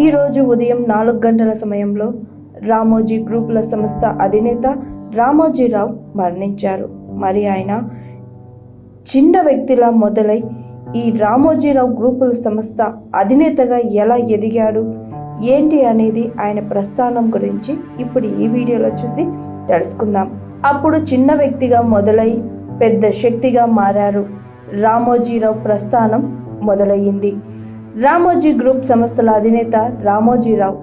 ఈరోజు ఉదయం నాలుగు గంటల సమయంలో రామోజీ గ్రూపుల సంస్థ అధినేత రామోజీరావు మరణించారు. మరి ఆయన చిన్న వ్యక్తిలా మొదలై ఈ రామోజీరావు గ్రూపుల సంస్థ అధినేతగా ఎలా ఎదిగాడు ఏంటి అనేది ఆయన ప్రస్థానం గురించి ఇప్పుడు ఈ వీడియోలో చూసి తెలుసుకుందాం. అప్పుడు చిన్న వ్యక్తిగా మొదలై పెద్ద శక్తిగా మారారు. రామోజీరావు ప్రస్థానం మొదలయ్యింది. రామోజీ గ్రూప్ సంస్థల అధినేత రామోజీరావు.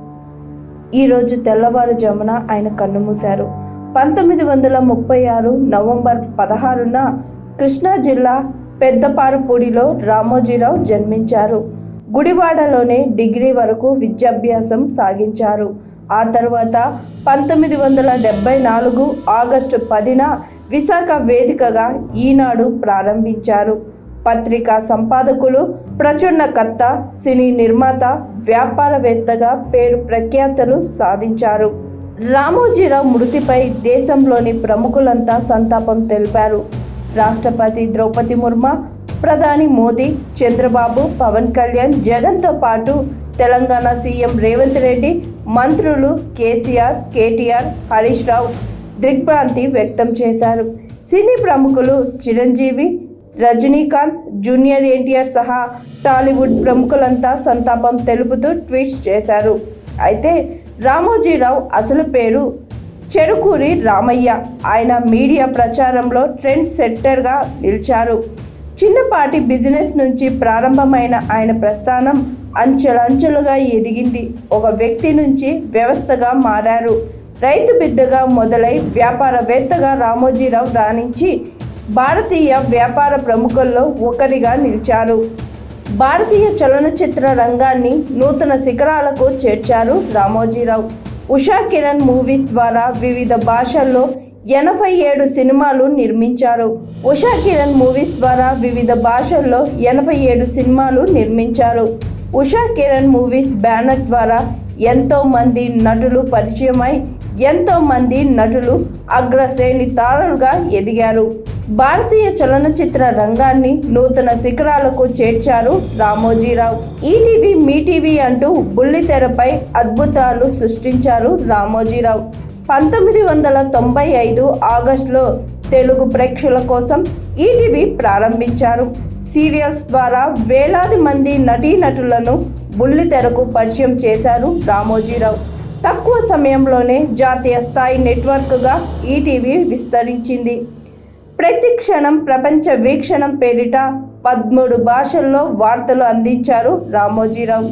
ఈరోజు తెల్లవారుజామున ఆయన కన్నుమూశారు. పంతొమ్మిది వందల ముప్పై ఆరు నవంబర్ పదహారున కృష్ణా జిల్లా పెద్దపారుపూడిలో రామోజీరావు జన్మించారు. గుడివాడలోనే డిగ్రీ వరకు విద్యాభ్యాసం సాగించారు. ఆ తర్వాత పంతొమ్మిది వందల డెబ్బై నాలుగు ఆగస్టు పదిన విశాఖ వేదికగా ఈనాడు ప్రారంభించారు. పత్రికా సంపాదకులు ప్రచురణకర్త సినీ నిర్మాత వ్యాపారవేత్తగా పేరు ప్రఖ్యాతలు సాధించారు. రామోజీరావు మృతిపై దేశంలోని ప్రముఖులంతా సంతాపం తెలిపారు. రాష్ట్రపతి ద్రౌపది ముర్ము ప్రధాని మోదీ చంద్రబాబు పవన్ కళ్యాణ్ జగన్తో పాటు తెలంగాణ సీఎం రేవంత్ రెడ్డి మంత్రులు కేసీఆర్ కేటీఆర్ హరీష్ రావు దిగ్భ్రాంతి వ్యక్తం చేశారు. సినీ ప్రముఖులు చిరంజీవి రజనీకాంత్ జూనియర్ ఎన్టీఆర్ సహా టాలీవుడ్ ప్రముఖులంతా సంతాపం తెలుపుతూ ట్వీట్స్ చేశారు. అయితే రామోజీరావు అసలు పేరు చెరుకూరి రామయ్య. ఆయన మీడియా ప్రచారంలో ట్రెండ్ సెట్టర్గా నిలిచారు. చిన్నపాటి బిజినెస్ నుంచి ప్రారంభమైన ఆయన ప్రస్థానం అంచెలంచెలుగా ఎదిగింది. ఒక వ్యక్తి నుంచి వ్యవస్థగా మారారు. రైతు బిడ్డగా మొదలై వ్యాపారవేత్తగా రామోజీరావు రాణించి భారతీయ వ్యాపార ప్రముఖుల్లో ఒకరిగా నిలిచారు. భారతీయ చలనచిత్ర రంగాన్ని నూతన శిఖరాలకు చేర్చారు రామోజీరావు. ఉషా కిరణ్ మూవీస్ ద్వారా వివిధ భాషల్లో ఎనభై ఏడు సినిమాలు నిర్మించారు. ఉషా కిరణ్ మూవీస్ ద్వారా వివిధ భాషల్లో ఎనభై ఏడు సినిమాలు నిర్మించారు. ఉషా కిరణ్ మూవీస్ బ్యానర్ ద్వారా ఎంతో మంది నటులు పరిచయమై ఎంతో మంది నటులు అగ్రశ్రేణి తారలుగా ఎదిగారు. భారతీయ చలనచిత్ర రంగాన్ని నూతన శిఖరాలకు చేర్చారు రామోజీరావు. ఈటీవీ మీటీవీ అంటూ బుల్లితెరపై అద్భుతాలు సృష్టించారు రామోజీరావు. పంతొమ్మిది వందల తొంభై ఐదు ఆగస్టులో తెలుగు ప్రేక్షకుల కోసం ఈటీవీ ప్రారంభించారు. సీరియల్స్ ద్వారా వేలాది మంది నటీనటులను బుల్లితెరకు పరిచయం చేశారు రామోజీరావు. తక్కువ సమయంలోనే జాతీయ స్థాయి నెట్వర్క్గా ఈటీవీ విస్తరించింది. ప్రతి క్షణం ప్రపంచ వీక్షణం పేరిట పదమూడు భాషల్లో వార్తలు అందించారు రామోజీరావు.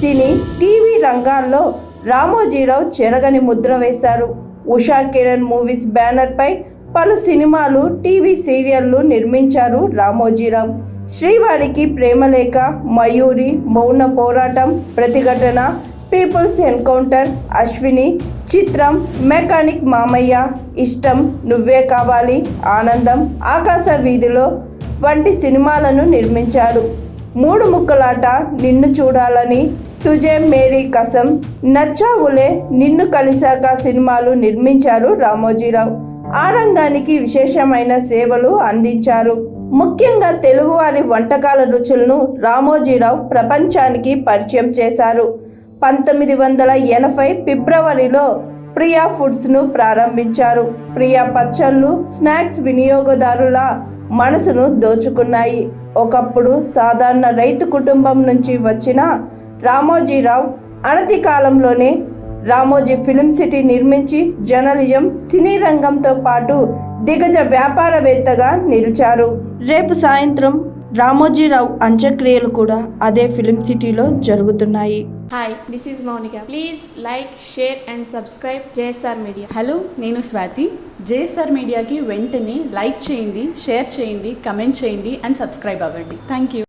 సినీ టీవీ రంగాల్లో రామోజీరావు చెరగని ముద్ర వేశారు. ఉషా కిరణ్ మూవీస్ బ్యానర్పై పలు సినిమాలు టీవీ సీరియళ్ళు నిర్మించారు రామోజీరావు. శ్రీవారికి ప్రేమలేఖ మయూరి మౌన పోరాటం ప్రతిఘటన పీపుల్స్ ఎన్కౌంటర్ అశ్విని చిత్రం మెకానిక్ మామయ్య ఇష్టం నువ్వే కావాలి ఆనందం ఆకాశ వీధిలో వంటి సినిమాలను నిర్మించాడు మూడు ముక్కలాట నిన్ను చూడాలని తుజే మేరీ కసం నచ్చావులే నిన్ను కలిశాక సినిమాలు నిర్మించారు రామోజీరావు. ఆ రంగానికి విశేషమైన సేవలు అందించారు. ముఖ్యంగా తెలుగువారి వంటకాల రుచులను రామోజీరావు ప్రపంచానికి పరిచయం చేశారు. పంతొమ్మిది వందల ఎనభై ఫిబ్రవరిలో ప్రియా ఫుడ్స్ను ప్రారంభించారు. ప్రియా పచ్చళ్ళు స్నాక్స్ వినియోగదారుల మనసును దోచుకున్నాయి. ఒకప్పుడు సాధారణ రైతు కుటుంబం నుంచి వచ్చిన రామోజీరావు అనతి కాలంలోనే రామోజీ ఫిలిం సిటీ నిర్మించి జర్నలిజం సినీ రంగంతో పాటు దిగజ వ్యాపారవేత్తగా నిలిచారు. రేపు సాయంత్రం రామోజీరావు అంత్యక్రియలు కూడా అదే ఫిలిం సిటీలో జరుగుతున్నాయి Hi, this is Monica. Please like, share, and subscribe JSR Media. Hello నేను స్వాతి జేఎస్ఆర్ మీడియాకి వెంటనే లైక్ చేయండి షేర్ చేయండి కమెంట్ చేయండి అండ్ సబ్స్క్రైబ్ అవ్వండి థ్యాంక్ యూ